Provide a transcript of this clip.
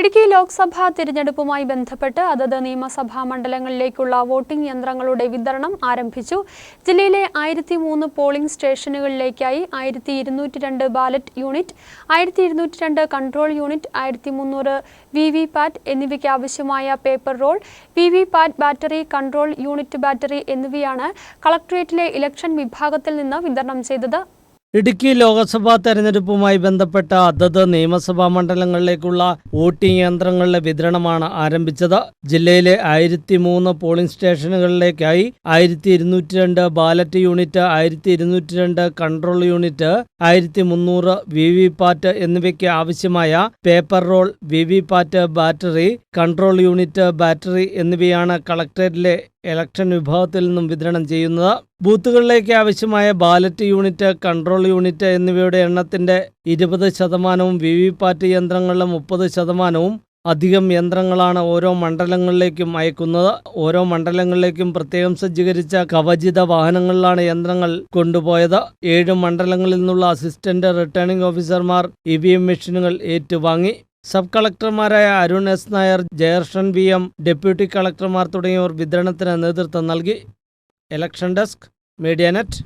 ഇടുക്കി ലോക്സഭാ തിരഞ്ഞെടുപ്പുമായി ബന്ധപ്പെട്ട് അതത് നിയമസഭാ മണ്ഡലങ്ങളിലേക്കുള്ള വോട്ടിംഗ് യന്ത്രങ്ങളുടെ വിതരണം ആരംഭിച്ചു. ജില്ലയിലെ ആയിരത്തി മൂന്ന് പോളിംഗ് സ്റ്റേഷനുകളിലേക്കായി ആയിരത്തി ഇരുന്നൂറ്റി രണ്ട് ബാലറ്റ് യൂണിറ്റ് ആയിരത്തി ഇരുന്നൂറ്റി രണ്ട് കൺട്രോൾ യൂണിറ്റ് ആയിരത്തി മുന്നൂറ് വി വി പാറ്റ് എന്നിവയ്ക്ക് ആവശ്യമായ paper roll V V pat battery control unit battery എന്നിവയാണ് കളക്ടറേറ്റിലെ ഇലക്ഷൻ വിഭാഗത്തിൽ നിന്ന് വിതരണം ചെയ്തത്. ഇടുക്കി ലോക്സഭാ തെരഞ്ഞെടുപ്പുമായി ബന്ധപ്പെട്ട അതത് നിയമസഭാ മണ്ഡലങ്ങളിലേക്കുള്ള വോട്ടിംഗ് യന്ത്രങ്ങളുടെ വിതരണമാണ് ആരംഭിച്ചത്. ജില്ലയിലെ ആയിരത്തി മൂന്ന് പോളിംഗ് സ്റ്റേഷനുകളിലേക്കായി ആയിരത്തി ഇരുന്നൂറ്റി രണ്ട് ബാലറ്റ് യൂണിറ്റ് ആയിരത്തി ഇരുന്നൂറ്റി രണ്ട് കൺട്രോൾ യൂണിറ്റ് ആയിരത്തി മുന്നൂറ് വി വി പാറ്റ് എന്നിവയ്ക്ക് ആവശ്യമായ paper roll V V pat battery control unit battery എന്നിവയാണ് കളക്ടറേറ്റിലെ ഇലക്ഷൻ വിഭാഗത്തിൽ നിന്നും വിതരണം ചെയ്യുന്നത്. ബൂത്തുകളിലേക്ക് ആവശ്യമായ ബാലറ്റ് യൂണിറ്റ് കൺട്രോൾ യൂണിറ്റ് എന്നിവയുടെ എണ്ണത്തിന്റെ ഇരുപത് ശതമാനവും വി വി പാറ്റ് യന്ത്രങ്ങളുടെ മുപ്പത് ശതമാനവും അധികം യന്ത്രങ്ങളാണ് ഓരോ മണ്ഡലങ്ങളിലേക്കും അയക്കുന്നത്. ഓരോ മണ്ഡലങ്ങളിലേക്കും പ്രത്യേകം സജ്ജീകരിച്ച കവചിത വാഹനങ്ങളിലാണ് യന്ത്രങ്ങൾ കൊണ്ടുപോയത്. ഏഴ് മണ്ഡലങ്ങളിൽ നിന്നുള്ള അസിസ്റ്റന്റ് റിട്ടേണിംഗ് ഓഫീസർമാർ ഇ വി എം മെഷീനുകൾ ഏറ്റുവാങ്ങി. Sub കളക്ടർമാരായ Arun S Nair Jayarshan V M deputy കളക്ടർമാർ തുടങ്ങിയവർ വിതരണത്തിന് നേതൃത്വം നൽകി. Election desk media net.